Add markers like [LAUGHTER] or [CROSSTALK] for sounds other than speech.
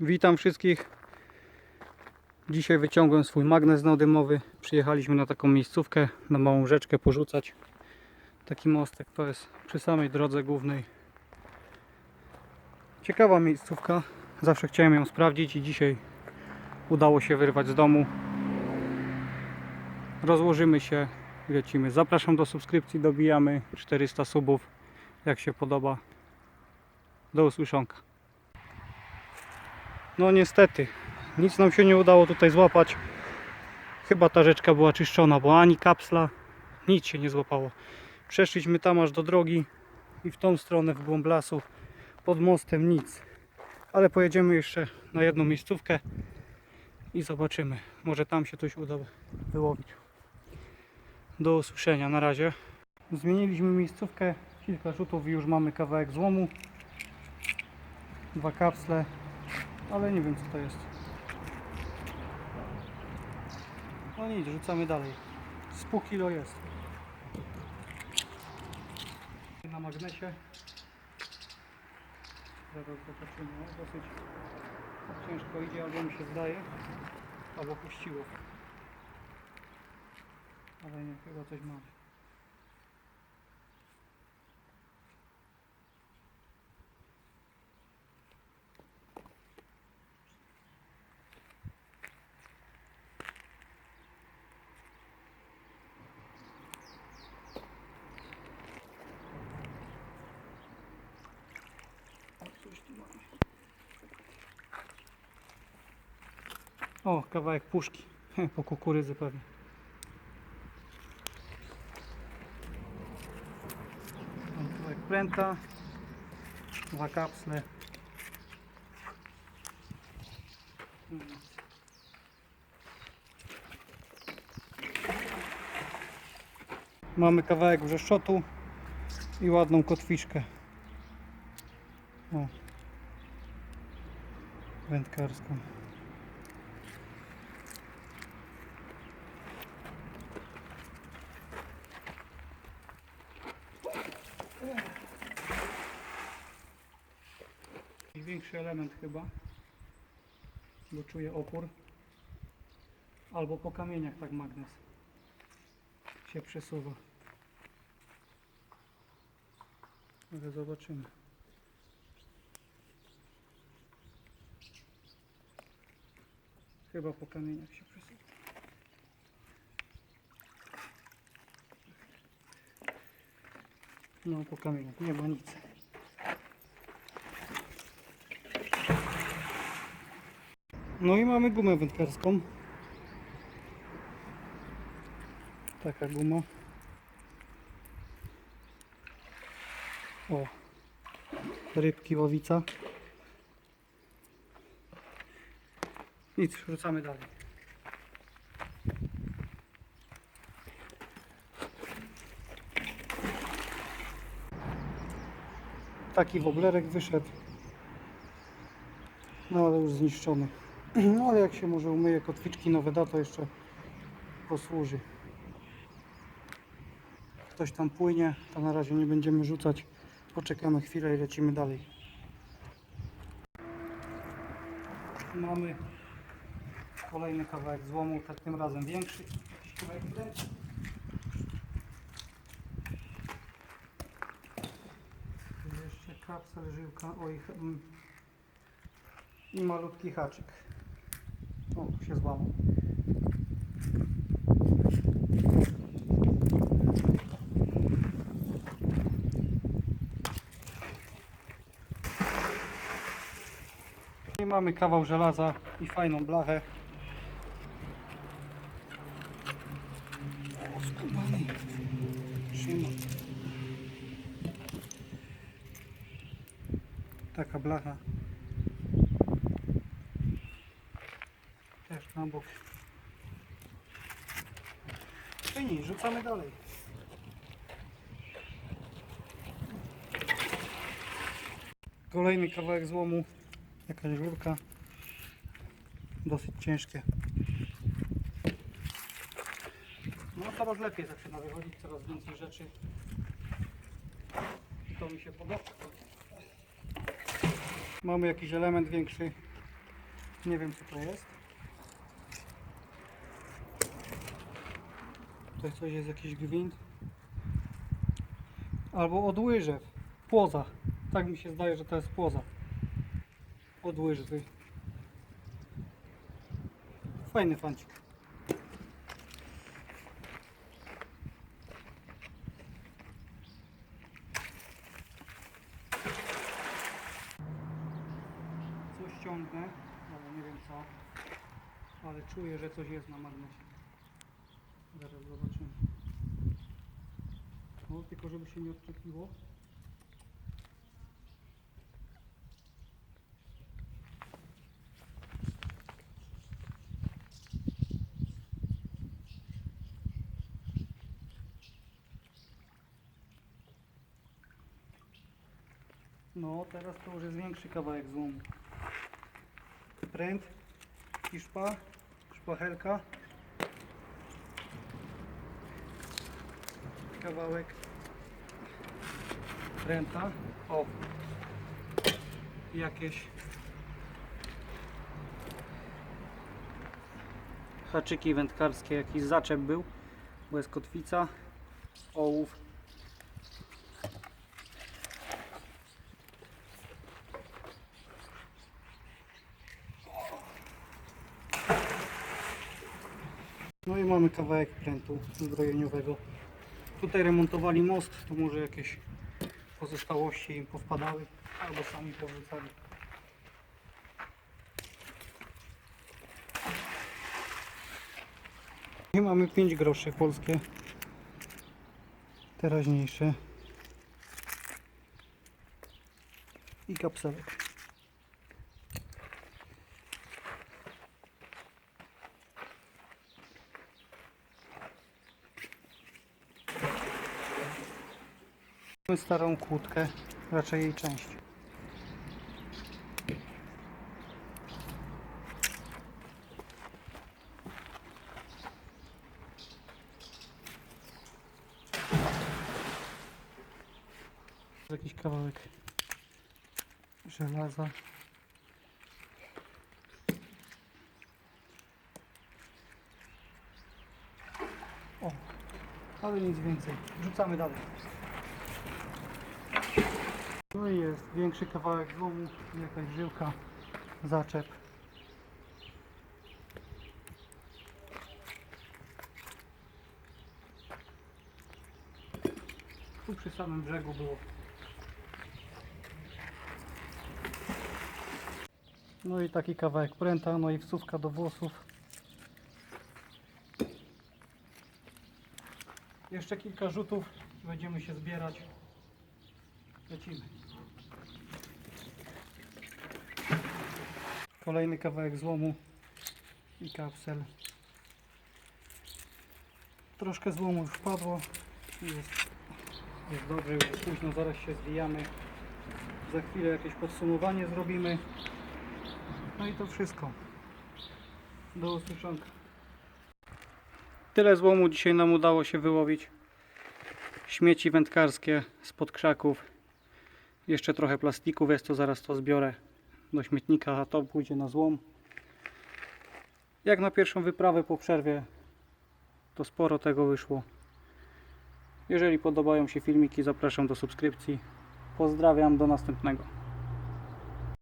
Witam wszystkich. Dzisiaj wyciągłem swój magnes neodymowy. Przyjechaliśmy na taką miejscówkę, na małą rzeczkę porzucać. Taki mostek to jest przy samej drodze głównej. Ciekawa miejscówka. Zawsze chciałem ją sprawdzić i dzisiaj udało się wyrwać z domu. Rozłożymy się lecimy. Zapraszam do subskrypcji, dobijamy 400 subów. Jak się podoba. Do usłyszonka. No niestety, nic nam się nie udało tutaj złapać. Chyba ta rzeczka była czyszczona, bo ani kapsla, nic się nie złapało. Przeszliśmy tam aż do drogi i w tą stronę, w głąb lasu, pod mostem nic. Ale pojedziemy jeszcze na jedną miejscówkę i zobaczymy. Może tam się coś uda wyłowić. Do usłyszenia, na razie. Zmieniliśmy miejscówkę, kilka rzutów i już mamy kawałek złomu. Dwa kapsle, ale nie wiem co to jest. No nic, rzucamy dalej. Z pół kilo jest. Na magnesie. Zaraz zobaczymy. No, dosyć ciężko idzie, albo mi się zdaje, albo puściło. Ale nie, chyba coś mam. O, kawałek puszki. [LAUGHS] Po kukurydzy pewnie. Kawałek pręta. Dwa kapsle. Mamy kawałek wrzeszczotu i ładną kotwiczkę. O. Wędkarską. Element chyba, bo czuję opór. Albo po kamieniach tak magnes się przesuwa. Ale zobaczymy. Chyba po kamieniach się przesuwa. No po kamieniach, nie ma nic. No i mamy gumę wędkarską. Taka guma. O, rybki łowica. Nic, rzucamy dalej. Taki woblerek wyszedł. No ale już zniszczony. No ale jak się może umyje kotwiczki nowe da, to jeszcze posłuży. Ktoś tam płynie, to na razie nie będziemy rzucać. Poczekamy chwilę i lecimy dalej. Mamy kolejny kawałek złomu, tak tym razem większy. Jeszcze kapsel, żyłka, oj, mm, i malutki haczyk. Się złamał. I mamy kawał żelaza i fajną blachę. O, skubany. Trzyma. Taka blacha. Na bok. Czyni, rzucamy dalej. Kolejny kawałek złomu. Jakaś rurka. Dosyć ciężkie. No coraz lepiej zaczyna wychodzić, coraz więcej rzeczy. To mi się podoba. Mamy jakiś element większy. Nie wiem co to jest. Tutaj coś jest jakiś gwint. Albo od łyżew. Płoza. Tak mi się zdaje, że to jest płoza. Od łyżwy. Fajny fancik. Coś ciągnę, ale nie wiem co. Ale czuję, że coś jest na magnecie. Zaraz zobaczymy. No, tylko żeby się nie odczepiło. No, teraz to już jest większy kawałek złomu. Pręt i szpa, szpachelka. Kawałek pręta. O! Jakieś haczyki wędkarskie, jakiś zaczep był, bo jest kotwica, ołów. No i mamy kawałek prętu zbrojeniowego. Tutaj remontowali most, to może jakieś pozostałości im powpadały, albo sami powrzucali. I mamy 5 groszy polskie, teraźniejsze i kapselek. Mamy starą kłódkę, raczej jej część. Jakiś kawałek żelaza. O, ale nic więcej. Rzucamy dalej. No i jest większy kawałek złomu, jakaś żyłka, zaczep. Tu przy samym brzegu było. No i taki kawałek pręta, no i wsówka do włosów. Jeszcze kilka rzutów, będziemy się zbierać. Lecimy. Kolejny kawałek złomu i kapsel. Troszkę złomu już wpadło. Jest, jest dobrze, już późno, zaraz się zwijamy. Za chwilę jakieś podsumowanie zrobimy. No i to wszystko. Do usłyszonka. Tyle złomu dzisiaj nam udało się wyłowić. Śmieci wędkarskie spod krzaków. Jeszcze trochę plastików jest, to zaraz to zbiorę do śmietnika, a to pójdzie na złom. Jak na pierwszą wyprawę po przerwie, to sporo tego wyszło. Jeżeli podobają się filmiki, zapraszam do subskrypcji. Pozdrawiam, do następnego.